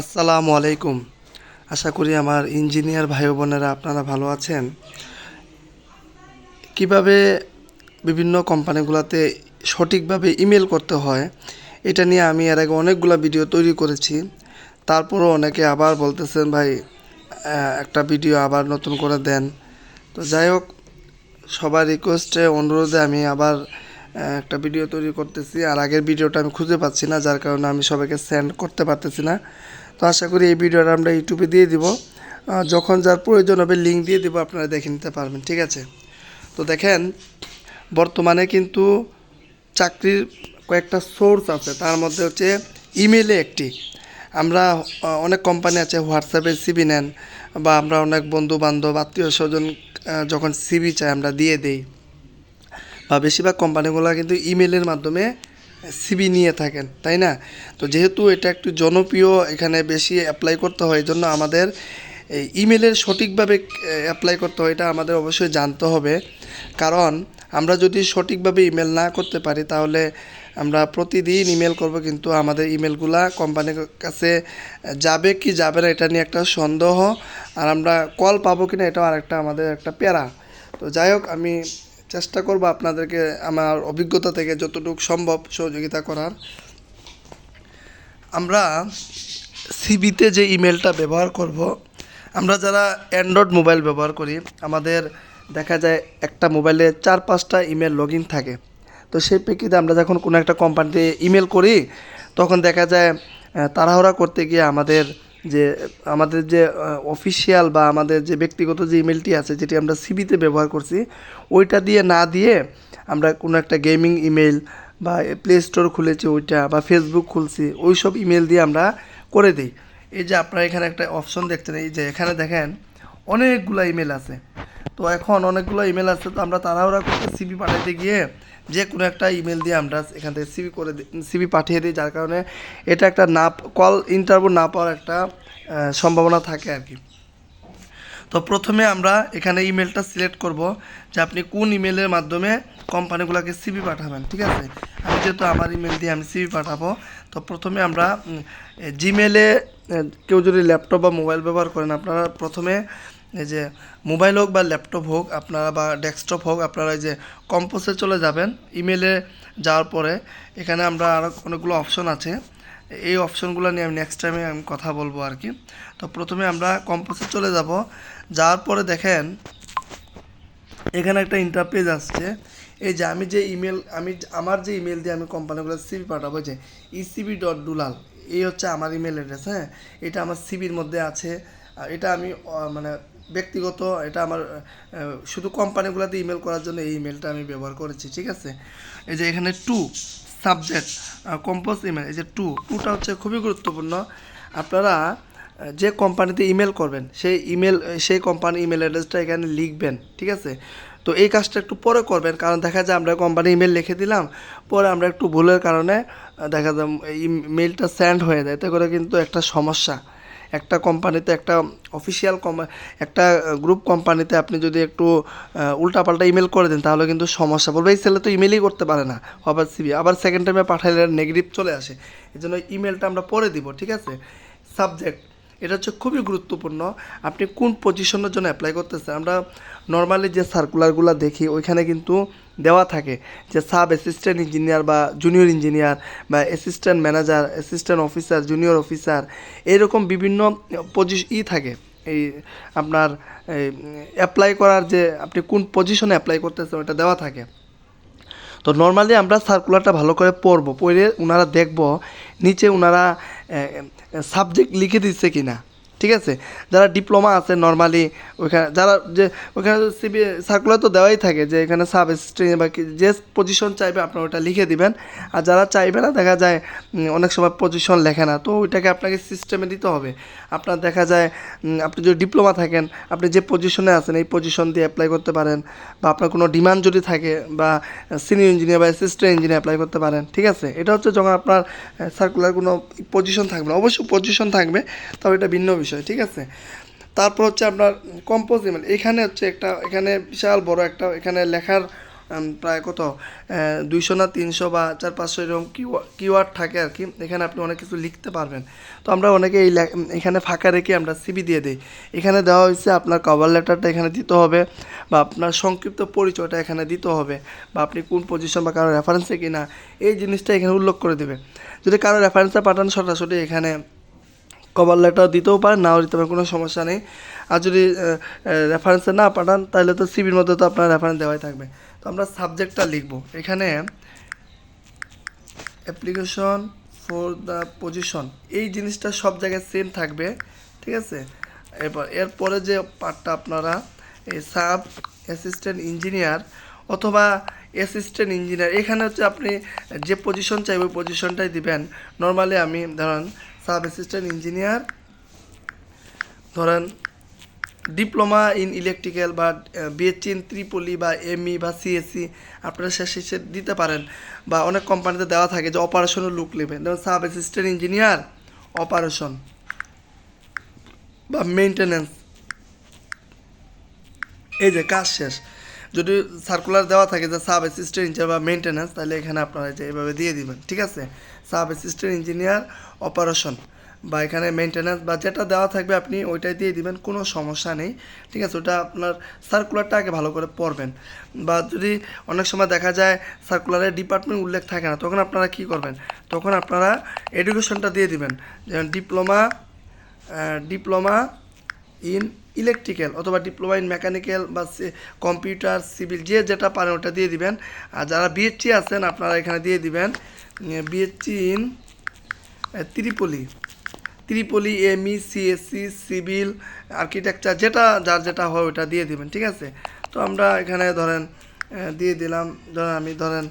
আসসালামু আলাইকুম। আশা করি আমার ইঞ্জিনিয়ার ভাই বোনেরা আপনারা ভালো আছেন। কীভাবে বিভিন্ন কোম্পানিগুলোতে সঠিকভাবে ইমেল করতে হয়, এটা নিয়ে আমি এর আগে অনেকগুলো ভিডিও তৈরি করেছি। তারপরও অনেকে আবার বলতেছেন, ভাই একটা ভিডিও আবার নতুন করে দেন। তো যাই হোক, সবার রিকোয়েস্টে, অনুরোধে আমি আবার একটা ভিডিও তৈরি করতেছি। আর আগের ভিডিওটা আমি খুঁজে পাচ্ছি না, যার কারণে আমি সবাইকে সেন্ড করতে পারতেছি না। তো আশা করি এই ভিডিওটা আমরা ইউটিউবে দিয়ে দিব। যখন যার প্রয়োজন হবে লিঙ্ক দিয়ে দিব, আপনারা দেখে নিতে পারবেন, ঠিক আছে? তো দেখেন, বর্তমানে কিন্তু চাকরির কয়েকটা সোর্স আছে, তার মধ্যে হচ্ছে ইমেলে একটি। আমরা অনেক কোম্পানি আছে হোয়াটসঅ্যাপে সিবি নেন, বা আমরা অনেক বন্ধু বান্ধব আত্মীয় স্বজন যখন সিবি চাই, আমরা দিয়ে দেই। বা বেশিরভাগ কোম্পানিগুলো কিন্তু ইমেলের মাধ্যমে সিবি নিয়ে থাকেন, তাই না? তো যেহেতু এটা একটু জনপ্রিয়, এখানে বেশি অ্যাপ্লাই করতে হয় এই জন্য আমাদের এই ইমেলের সঠিকভাবে অ্যাপ্লাই করতে হয়, এটা আমাদের অবশ্যই জানতে হবে। কারণ আমরা যদি সঠিকভাবে ইমেল না করতে পারি, তাহলে আমরা প্রতিদিন ইমেল করব, কিন্তু আমাদের ইমেলগুলা কোম্পানির কাছে যাবে কি যাবে না, এটা নিয়ে একটা সন্দেহ। আর আমরা কল পাবো কি না এটাও আরেকটা আমাদের একটা প্যারা। তো যাই হোক, আমি চেষ্টা করব আপনাদেরকে আমার অভিজ্ঞতা থেকে যতটুকু সম্ভব সহযোগিতা করার। আমরা সিবিতে যে ইমেলটা ব্যবহার করব, আমরা যারা অ্যান্ড্রয়েড মোবাইল ব্যবহার করি, আমাদের দেখা যায় একটা মোবাইলে চার পাঁচটা ইমেল লগ থাকে। তো সেই প্রেক্ষিতে আমরা যখন কোনো একটা কোম্পানিতে ইমেল করি, তখন দেখা যায় তাড়াহুড়া করতে গিয়ে আমাদের যে আমাদের যে অফিসিয়াল বা আমাদের যে ব্যক্তিগত যে ইমেলটি আছে, যেটি আমরা সিবিতে ব্যবহার করছি, ওইটা দিয়ে না দিয়ে আমরা কোনো একটা গেমিং ইমেল বা প্লে স্টোর খুলেছি ওইটা বা ফেসবুক খুলছি ওই সব ইমেল দিয়ে আমরা করে দিই। এই যে আপনারা এখানে একটা অপশন দেখছেন, এই যে এখানে দেখেন অনেকগুলো ইমেল আছে। তো এখন অনেকগুলো ইমেল আছে, তো আমরা তাড়াহুড়া করতে সিবি পাঠাতে গিয়ে। যে কোনো একটা ইমেল দিয়ে আমরা এখান থেকে সিবি করে সিবি পাঠিয়ে দিই, যার কারণে এটা একটা না কল ইন্টারভিউ না পাওয়ার একটা সম্ভাবনা থাকে আর কি। তো প্রথমে আমরা এখানে ইমেলটা সিলেক্ট করব যে আপনি কোন ইমেলের মাধ্যমে কোম্পানিগুলোকে সিবি পাঠাবেন, ঠিক আছে? আমি যেহেতু আমার ইমেল দিয়ে আমি সিবি পাঠাবো, তো প্রথমে আমরা জিমেলে কেউ যদি ল্যাপটপ বা মোবাইল ব্যবহার করেন, আপনারা প্রথমে এই যে মোবাইল হোক বা ল্যাপটপ হোক, আপনারা বা ডেস্কটপ হোক, আপনারা এই যে কম্পোসে চলে যাবেন। ইমেলে যাওয়ার পরে এখানে আমরা আরও অনেকগুলো অপশন আছে। এই অপশনগুলো নিয়ে আমি নেক্সট টাইমে আমি কথা বলব আর কি। তো প্রথমে আমরা কম্পোসে চলে যাব। যাওয়ার পরে দেখেন, এখানে একটা ইন্টারপেজ আসছে। এই যে আমি যে ইমেল আমি আমার যে ইমেল দিয়ে আমি কোম্পানিগুলো সিবি পাঠাবো যে ইসিবি ডট দুলাল এই হচ্ছে আমার ইমেল অ্যাড্রেস হ্যাঁ? এটা আমার সিবির মধ্যে আছে। এটা আমি মানে ব্যক্তিগত, এটা আমার শুধু কোম্পানিগুলোতে ইমেল করার জন্য এই ইমেলটা আমি ব্যবহার করেছি, ঠিক আছে? এই যে এখানে টু সাবজেক্ট কম্পোজ ইমেল এই যে টু টুটা হচ্ছে খুবই গুরুত্বপূর্ণ। আপনারা যে কোম্পানিতে ইমেল করবেন, সেই ইমেল সেই কোম্পানি ইমেল অ্যাড্রেসটা এখানে লিখবেন, ঠিক আছে? তো এই কাজটা একটু পরে করবেন, কারণ দেখা যায় আমরা কোম্পানি ইমেল লিখে দিলাম, পরে আমরা একটু ভুলের কারণে দেখা যায় ইমেলটা সেন্ড হয়ে যায়, এতে করে কিন্তু একটা সমস্যা। একটা কোম্পানিতে একটা অফিসিয়াল একটা গ্রুপ কোম্পানিতে আপনি যদি একটু উল্টাপাল্টা ইমেল করে দেন, তাহলে কিন্তু সমস্যা বলবে এই ছেলে তো ইমেলই করতে পারে না আবার সিবি আবার সেকেন্ড টাইমে পাঠাইলে নেগেটিভ চলে আসে। এই জন্য ইমেলটা আমরা পরে দিব, ঠিক আছে? সাবজেক্ট এটা হচ্ছে খুবই গুরুত্বপূর্ণ। আপনি কোন পজিশনের জন্য অ্যাপ্লাই করতেছেন? আমরা নর্মালি যে সার্কুলারগুলো দেখি, ওইখানে কিন্তু দেওয়া থাকে যে সাব অ্যাসিস্ট্যান্ট ইঞ্জিনিয়ার বা জুনিয়র ইঞ্জিনিয়ার বা assistant manager assistant officer junior officer এরকম বিভিন্ন পজি ই থাকে। এই আপনার অ্যাপ্লাই করার যে আপনি কোন পজিশনে অ্যাপ্লাই করতেছেন ওটা দেওয়া থাকে। তো নর্মালি আমরা সার্কুলারটা ভালো করে পড়ব, পড়ে ওনারা দেখব নিচে ওনারা সাবজেক্ট লিখে দিচ্ছে কি না ঠিক আছে? যারা ডিপ্লোমা আছে নর্মালি ওইখানে যারা যে ওইখানে সিবি সার্কুলার তো দেওয়াই থাকে যে এখানে সাব বা যে পজিশন চাইবে আপনার ওটা লিখে দিবেন। আর যারা চাইবে না, দেখা যায় অনেক সময় পজিশন লেখে না। তো ওইটাকে আপনাকে সিস্টেমে দিতে হবে। আপনার দেখা যায় আপনি যদি ডিপ্লোমা থাকেন, আপনি যে পজিশনে আছেন, এই পজিশন দিয়ে অ্যাপ্লাই করতে পারেন। বা আপনার কোনো ডিমান্ড যদি থাকে, বা সিনিয়র ইঞ্জিনিয়ার বা অ্যাসিস্ট্যান্ট ইঞ্জিনিয়ার অ্যাপ্লাই করতে পারেন। ঠিক আছে? এটা হচ্ছে যখন আপনার সার্কুলার কোনো পজিশন থাকবে না। অবশ্যই পজিশন থাকবে, তবে এটা ভিন্ন বিষয়। ঠিক আছে? তারপর হচ্ছে আপনার কম্পোজ ইমেল এখানে হচ্ছে একটা, এখানে বিশাল বড় একটা, এখানে লেখার প্রায় কত? দুইশো না তিনশো বা চার পাঁচশো এরকম কিওয়ার্ড থাকে আর কি। এখানে আপনি অনেক কিছু লিখতে পারবেন। তো আমরা অনেকে এই এখানে ফাঁকা রেখে আমরা সিবি দিয়ে দিই। এখানে দেওয়া হয়েছে আপনার কভার লেটারটা এখানে দিতে হবে বা আপনার সংক্ষিপ্ত পরিচয়টা এখানে দিতে হবে বা আপনি কোন পজিশন বা কারও রেফারেন্সে কিনা, এই জিনিসটা এখানে উল্লেখ করে দেবে। যদি কারও রেফারেন্সে পাঠান সরাসরি এখানে কভার লেটার দিতেও পারেন, নাও দিতে পারেন, কোনো সমস্যা নেই। আর যদি রেফারেন্সে না পাঠান, তাহলে তো সিবির মধ্যে তো আপনার রেফারেন্স দেওয়াই থাকবে। তো আমরা সাবজেক্টটা লিখব। এখানে অ্যাপ্লিকেশন ফর দ্য পজিশন এই জিনিসটা সব জায়গায় সেম থাকবে, ঠিক আছে? এরপর, এরপরে যে পার্টটা আপনারা, এই সাব অ্যাসিস্ট্যান্ট ইঞ্জিনিয়ার অথবা অ্যাসিস্ট্যান্ট ইঞ্জিনিয়ার এখানে হচ্ছে আপনি যে পজিশন চাইবে পজিশনটাই দিবেন। নর্মালি আমি, ধরেন সাব অ্যাসিস্ট্যান্ট ইঞ্জিনিয়ার। ধরেন, ডিপ্লোমা ইন ইলেকট্রিক্যাল বা বিএসসি ইন ত্রিপলি বা এমই বা সিএসসি আপনারা শেষে দিতে পারেন বা অনেক কোম্পানিতে দেওয়া থাকে যে অপারেশনের লুক নেবেন। যেমন সাব অ্যাসিস্ট্যান্ট ইঞ্জিনিয়ার অপারেশন বা মেনটেনেন্স এই যে কাজ শেষ। যদি সার্কুলার দেওয়া থাকে যে সাব অ্যাসিস্ট্যান্ট ইঞ্জিনিয়ার বা মেনটেন্যান্স তাহলে এখানে আপনারা যে এভাবে দিয়ে দিবেন, ঠিক আছে? সাব অ্যাসিস্ট্যান্ট ইঞ্জিনিয়ার অপারেশন বা এখানে মেনটেন্যান্স বা যেটা দেওয়া থাকবে আপনি ওইটাই দিয়ে দিবেন, কোনো সমস্যা নেই। ঠিক আছে, ওটা আপনার সার্কুলারটা আগে ভালো করে পড়বেন। বা যদি অনেক সময় দেখা যায় সার্কুলারের ডিপার্টমেন্ট উল্লেখ থাকে না, তখন আপনারা কি করবেন? তখন আপনারা এডুকেশনটা দিয়ে দিবেন। যেমন ডিপ্লোমা ডিপ্লোমা ইন ইলেকট্রিক্যাল অথবা ডিপ্লোমা ইন মেকানিক্যাল বা কম্পিউটার সিভিল যে যেটা পারেন ওটা দিয়ে দিবেন। আর যারা বিএসসি আছেন, আপনারা এখানে দিয়ে দিবেন। BSc in triple E. Triple E ME CSC civil, architecture, যেটা যার যেটা হয় ওটা দিয়ে দিবেন, ঠিক আছে? তো আমরা এখানে ধরেন দিয়ে দিলাম, ধরেন আমি ধরেন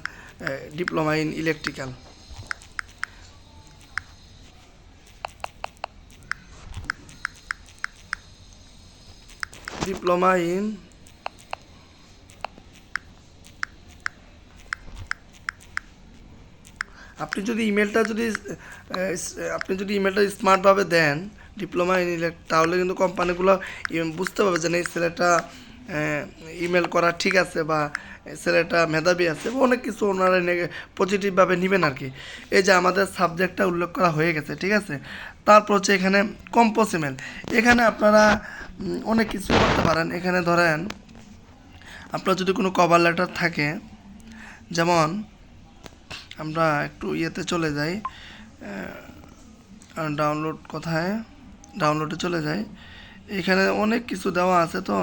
diploma in electrical. Diploma in আপনি যদি ইমেলটা যদি আপনি যদি ইমেলটা স্মার্টভাবে দেন ডিপ্লোমা ইন তাহলে কিন্তু কোম্পানিগুলো বুঝতে পারবে যে না, এই ছেলেটা ইমেল করা ঠিক আছে বা ছেলেটা মেধাবী আছে। অনেক কিছু ওনারা পজিটিভভাবে নেবেন আর কি। এই যে আমাদের সাবজেক্টটা উল্লেখ করা হয়ে গেছে ঠিক আছে? তারপর হচ্ছে এখানে কম্পোজ ইমেল এখানে আপনারা অনেক কিছু করতে পারেন। এখানে ধরেন আপনার যদি কোনো কভার লেটার থাকে যেমন আমরা একটু ইয়েতে চলে যাই ডাউনলোড কোথায়? ডাউনলোডে চলে যাই। এখানে অনেক কিছু দেওয়া আছে তো।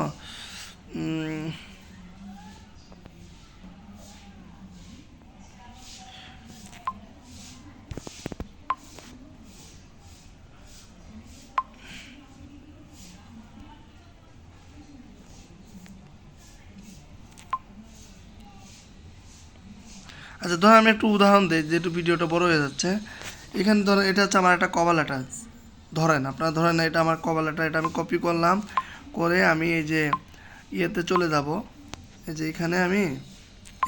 আচ্ছা ধরুন আমি একটু উদাহরণ দিই, যেহেতু ভিডিওটা বড় হয়ে যাচ্ছে। এখানে ধরেন এটা হচ্ছে আমার একটা কভার লেটার। ধরেন, আপনারা ধরেন এটা আমার কভার লেটার, এটা আমি কপি করলাম, করে আমি এই যে ইয়েতে চলে যাব। এই যে এখানে আমি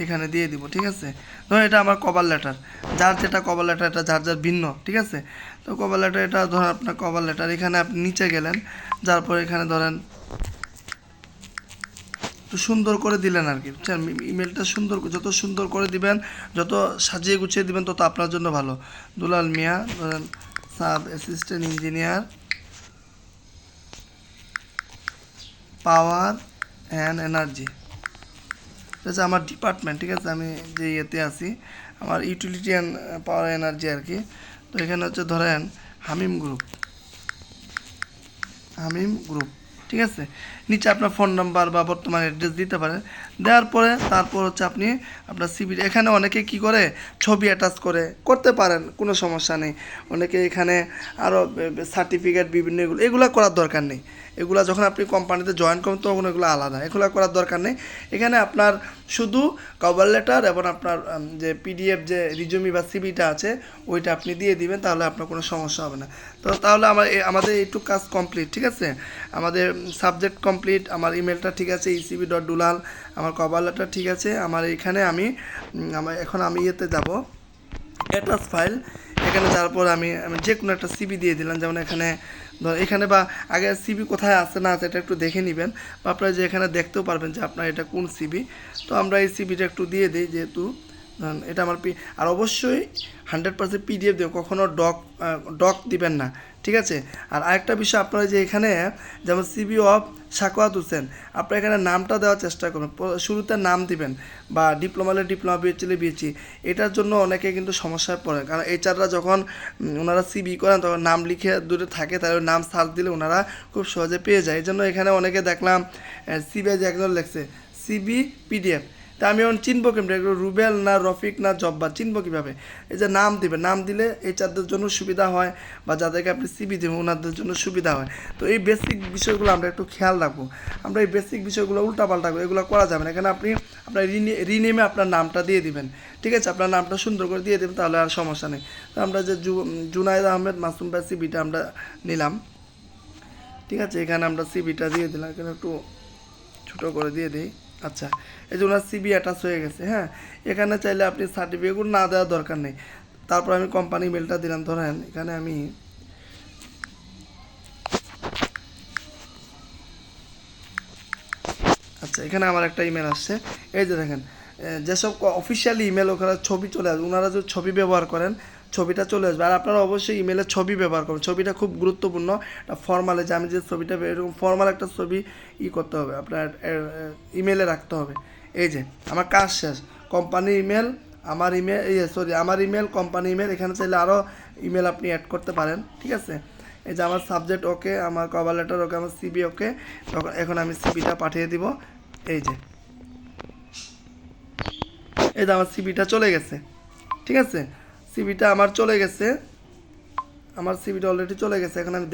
এখানে দিয়ে দিব, ঠিক আছে? ধরেন এটা আমার কভার লেটার। যার যেটা কভার লেটার, এটা যার যার ভিন্ন, ঠিক আছে? তো কভার লেটার এটা ধরেন আপনার কভার লেটার, এখানে আপনি নিচে গেলেন, যার পরে এখানে ধরেন একটু সুন্দর করে দিলেন আর কি। বুঝছেন ইমেলটা সুন্দর, যত সুন্দর করে দিবেন, যত সাজিয়ে গুছিয়ে দিবেন, তত আপনার জন্য ভালো। দুলাল মিয়া ধরেন sub assistant engineer, power and energy. ঠিক আছে, আমার ডিপার্টমেন্ট, ঠিক আছে, আমি যে ইয়েতে আছি, আমার ইউটিলিটি অ্যান্ড পাওয়ার এনার্জি আর কি। তো এখানে হচ্ছে ধরেন হামিম গ্রুপ। হামিম গ্রুপ। ঠিক আছে? নিচে আপনার ফোন নাম্বার বা বর্তমান অ্যাড্রেস দিতে পারেন। দেওয়ার পরে তারপর হচ্ছে আপনি আপনার সিবি এখানে অনেকে কি করে? ছবি অ্যাটাচ করে। করতে পারেন, কোনো সমস্যা নেই। অনেকে এখানে আরও সার্টিফিকেট বিভিন্ন এগুলো এগুলো করার দরকার নেই। এগুলো যখন আপনি কোম্পানিতে জয়েন করবেন, তখন এগুলো আলাদা। এগুলো করার দরকার নেই। এখানে আপনার শুধু কভার লেটার এবং আপনার যে পিডিএফ যে রিজুমি বা সিবিটা আছে, ওইটা আপনি দিয়ে দিবেন, তাহলে আপনার কোনো সমস্যা হবে না। তো তাহলে আমার আমাদের এইটুকু কাজ কমপ্লিট ঠিক আছে? আমাদের সাবজেক্ট কমপ্লিট আমার ইমেলটা ঠিক আছে ইসিবি ডট ডুলাল আমার কভার লেটার ঠিক আছে। আমার এখানে আমি আমার এখন আমি ইয়েতে যাব অ্যাটাচ ফাইল এখানে তারপর আমি আমি যে কোনো একটা সিবি দিয়ে দিলাম, যেমন এখানে ধর এখানে বা আগে সিবি কোথায় আছে না আছে এটা একটু দেখে নেবেন। বা আপনারা যে এখানে দেখতেও পারবেন যে আপনার এটা কোন সিবি তো আমরা এই সিবিটা একটু দিয়ে দিই যেহেতু এটা আমার পি আর অবশ্যই হান্ড্রেড পার্সেন্ট পিডিএফ দেবেন কখনও ডক ডক দিবেন না, ঠিক আছে? আর আরেকটা বিষয় আপনারা যে এখানে, যেমন সিবি অফ সাকোয়াত হোসেন, আপনারা এখানে নামটা দেওয়ার চেষ্টা করবেন শুরুতে নাম দিবেন, বা ডিপ্লোমালে ডিপ্লোমা বিএচএলে বিএচি এটার জন্য অনেকে কিন্তু সমস্যায় পড়ে কারণ এইচআররা যখন ওনারা সিবি করেন, তখন নাম লিখে দূরে থাকে তাহলে নাম সার্চ দিলে ওনারা খুব সহজে পেয়ে যায়, এই জন্য এখানে অনেকে দেখলাম সিবিআই যে একজন লেখছে সিবি পিডিএফ তা আমি এখন চিনবো কেমন? রুবেল না রফিক না জব্বার? চিনবো কীভাবে? এই যে নাম দিবে, নাম দিলে এই চারদের জন্য সুবিধা হয় বা যাদেরকে আপনি সিবি দেবেন, ওনাদের জন্য সুবিধা হয়। তো এই বেসিক বিষয়গুলো আমরা একটু খেয়াল রাখব। আমরা এই বেসিক বিষয়গুলো উল্টাপাল্টা করব এগুলো করা যাবে না। এখানে আপনি আপনার রিনেমে আপনার নামটা দিয়ে দিবেন। ঠিক আছে? আপনার নামটা সুন্দর করে দিয়ে দেবেন, তাহলে আর সমস্যা নেই। তো আমরা যে জুনায়েদ আহমেদ মাসুম ভাই সিবিটা আমরা নিলাম। ঠিক আছে? এখানে আমরা সিবিটা দিয়ে দিলাম। এখানে একটু ছোটো করে দিয়ে দিই। আচ্ছা এই যে ওনার সিবি অ্যাটাচ হয়ে গেছে হ্যাঁ? এখানে চাইলে আপনি সার্টিফিকেট না দেওয়ার দরকার নেই। তারপর আমি কোম্পানি মেলটা দিলাম, ধরেন এখানে আমি আচ্ছা এখানে আমার একটা ইমেল আসছে। এই যে দেখেন যেসব অফিসিয়ালি ইমেল ওখানে ছবি চলে আসবে ওনারা যদি ছবি ব্যবহার করেন ছবিটা চলে আসবে। আর আপনারা অবশ্যই ইমেলে ছবি ব্যবহার করবেন। ছবিটা খুব গুরুত্বপূর্ণ, একটা ফর্মালে যে আমি যে ছবিটা এরকম ফর্মাল একটা ছবি ই করতে হবে, আপনার ইমেলে রাখতে হবে। এই যে, আমার কাজ শেষ। কোম্পানি ইমেল আমার ইমেল ইয়ে সরি আমার ইমেল কোম্পানি ইমেল এখানে চাইলে আরও ইমেল আপনি অ্যাড করতে পারেন, ঠিক আছে? এই যে, আমার সাবজেক্ট ওকে আমার কভার লেটার ওকে আমার সিবি ওকে এখন আমি সিবিটা পাঠিয়ে দিব। এই যে। এই যে, আমার সিবিটা চলে গেছে, ঠিক আছে? সিবিটা আমার চলে গেছে। আমার সিবিটা অলরেডি চলে গেছে এখন আমি